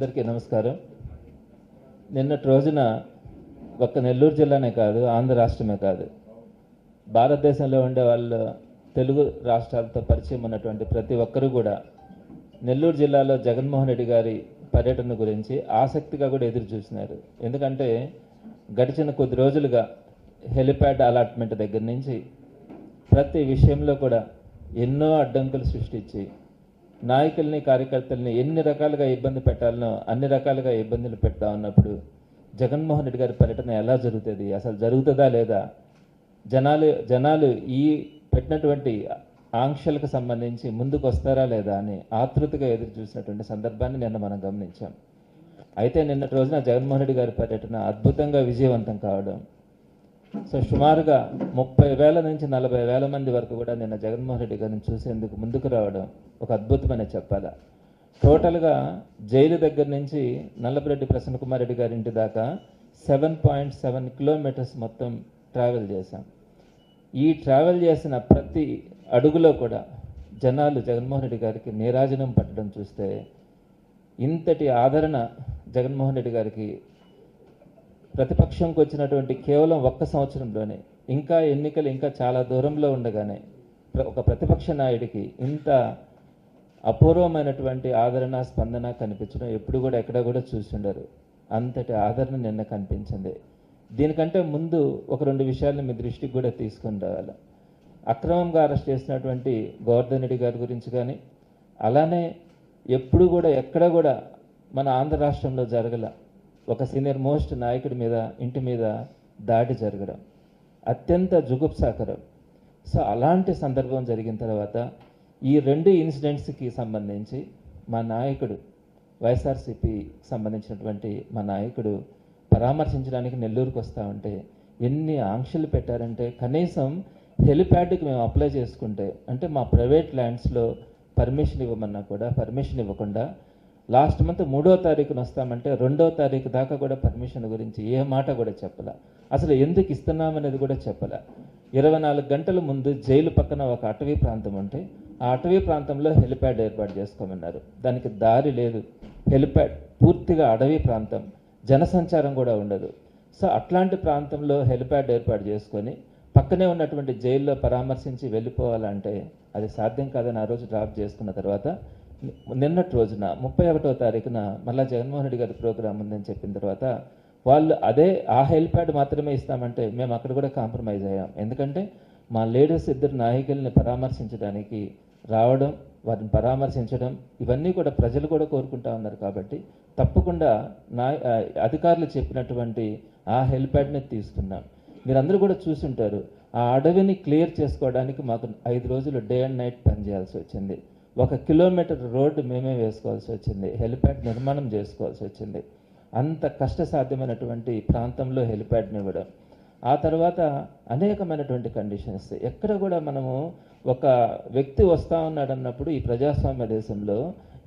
అందరికీ నమస్కారం. నిన్నటి రోజున ఒక్క నెల్లూరు జిల్లానే కాదు ఆంధ్ర రాష్ట్రమే కాదు. భారతదేశంలో ఉండే వాళ్ళు తెలుగు రాష్ట్రాలతో పరిచయం ఉన్నటువంటి ప్రతి ఒక్కరూ కూడా నెల్లూరు జిల్లాలో జగన్మోహన్ రెడ్డి గారి పర్యటన గురించి ఆసక్తిగా కూడా ఎదురు చూసినారు. ఎందుకంటే గడిచిన కొద్ది రోజులుగా హెలిప్యాడ్ అలాట్మెంట్ దగ్గర నుంచి ప్రతి విషయంలో కూడా ఎన్నో అడ్డంకులు సృష్టించి నాయకుల్ని కార్యకర్తల్ని ఎన్ని రకాలుగా ఇబ్బంది పెట్టాలనో అన్ని రకాలుగా ఇబ్బందులు పెడతా ఉన్నప్పుడు జగన్మోహన్ రెడ్డి గారి పర్యటన ఎలా జరుగుతుంది? అసలు జరుగుతుందా లేదా? జనాలు జనాలు ఈ పెట్టినటువంటి ఆంక్షలకు సంబంధించి ముందుకు వస్తారా లేదా అని ఆతృతగా ఎదురు చూసినటువంటి సందర్భాన్ని నిన్న మనం గమనించాం. అయితే నిన్నటి రోజున జగన్మోహన్ రెడ్డి గారి పర్యటన అద్భుతంగా విజయవంతం కావడం సో సుమారుగా ముప్పై వేల నుంచి నలభై వేల మంది వరకు కూడా నిన్న జగన్మోహన్ రెడ్డి గారిని చూసేందుకు ముందుకు రావడం ఒక అద్భుతమైన చెప్పాలా. టోటల్గా జైలు దగ్గర నుంచి నల్లబరెడ్డి ప్రసన్న కుమార్ రెడ్డి గారి ఇంటి దాకా సెవెన్ పాయింట్ సెవెన్ కిలోమీటర్స్ మొత్తం ట్రావెల్ చేశాం. ఈ ట్రావెల్ చేసిన ప్రతి అడుగులో కూడా జనాలు జగన్మోహన్ రెడ్డి గారికి నీరాజనం పట్టడం చూస్తే ఇంతటి ఆదరణ జగన్మోహన్ రెడ్డి గారికి ప్రతిపక్షంకి వచ్చినటువంటి కేవలం ఒక్క సంవత్సరంలోనే ఇంకా ఎన్నికలు ఇంకా చాలా దూరంలో ఉండగానే ప్ర- ఒక ప్రతిపక్ష నాయుడికి ఇంత అపూర్వమైనటువంటి ఆదరణ స్పందన కనిపించడం ఎప్పుడు కూడా ఎక్కడ కూడా చూసిండరు అంతటి ఆదరణ నిన్న కనిపించింది. దీనికంటే ముందు ఒక రెండు విషయాలను మీ దృష్టికి కూడా తీసుకుని రావాలి. అక్రమంగా అరెస్ట్ చేసినటువంటి గోవర్ధన్ రెడ్డి గారి గురించి కానీ అలానే ఎప్పుడు కూడా ఎక్కడ కూడా మన ఆంధ్ర రాష్ట్రంలో జరగల ఒక సీనియర్ మోస్ట్ నాయకుడి మీద ఇంటి మీద దాడి జరగడం. అత్యంత జుగుప్సాకరం. సో అలాంటి సందర్భం జరిగిన తర్వాత ఈ రెండు ఇన్సిడెంట్స్కి సంబంధించి మా నాయకుడు వైఎస్ఆర్సీపీ సంబంధించినటువంటి మా నాయకుడు పరామర్శించడానికి నెల్లూరుకు వస్తూ ఉంటే ఎన్ని ఆంక్షలు పెట్టారంటే కనీసం హెలిప్యాడ్కి మేము అప్లై చేసుకుంటే అంటే మా ప్రైవేట్ ల్యాండ్స్లో పర్మిషన్ ఇవ్వమన్నా కూడా పర్మిషన్ ఇవ్వకుండా లాస్ట్ మంత్ మూడో తారీఖున వస్తామంటే రెండో తారీఖు దాకా కూడా పర్మిషన్ గురించి ఏ మాట కూడా చెప్పలే. అసలు ఎందుకు ఇస్తున్నామనేది కూడా చెప్పలే. ఇరవై నాలుగు గంటల ముందు జైలు పక్కన ఒక అటవీ ప్రాంతం ఉంటే ఆ అటవీ ప్రాంతంలో హెలిప్యాడ్ ఏర్పాటు చేసుకోమన్నారు. దానికి దారి లేదు. హెలిప్యాడ్ పూర్తిగా అడవి ప్రాంతం. జనసంచారం కూడా ఉండదు. సో అట్లాంటి ప్రాంతంలో హెలిప్యాడ్ ఏర్పాటు చేసుకొని పక్కనే ఉన్నటువంటి జైల్లో పరామర్శించి వెళ్ళిపోవాలంటే అది సాధ్యం కాదని ఆ రోజు డ్రాప్ చేసుకున్న తర్వాత నిన్నటి రోజున ముప్పై ఒకటో తారీఖున మళ్ళా జగన్మోహన్ రెడ్డి గారి ప్రోగ్రాం ఉందని చెప్పిన తర్వాత వాళ్ళు అదే ఆ హెల్ప్యాడ్ మాత్రమే ఇస్తామంటే మేము అక్కడ కూడా కాంప్రమైజ్ అయ్యాం. ఎందుకంటే మా లేడీస్ ఇద్దరు నాయకుల్ని పరామర్శించడానికి రావడం వారిని పరామర్శించడం ఇవన్నీ కూడా ప్రజలు కూడా కోరుకుంటా ఉన్నారు కాబట్టి తప్పకుండా నా అధికారులు చెప్పినటువంటి ఆ హెల్ప్యాడ్ని తీసుకున్నాం. మీరందరూ కూడా చూసుంటారు ఆ అడవిని క్లియర్ చేసుకోవడానికి మాకు ఐదు రోజులు డే అండ్ నైట్ పనిచేయాల్సి వచ్చింది. ఒక కిలోమీటర్ రోడ్డు మేమే వేసుకోవాల్సి వచ్చింది. హెలిప్యాడ్ నిర్మాణం చేసుకోవాల్సి వచ్చింది. అంత కష్టసాధ్యమైనటువంటి ప్రాంతంలో హెలిప్యాడ్ని ఇవ్వడం ఆ తర్వాత అనేకమైనటువంటి కండిషన్స్. ఎక్కడ కూడా మనము ఒక వ్యక్తి వస్తా ఉన్నాడు అన్నప్పుడు ఈ ప్రజాస్వామ్య దేశంలో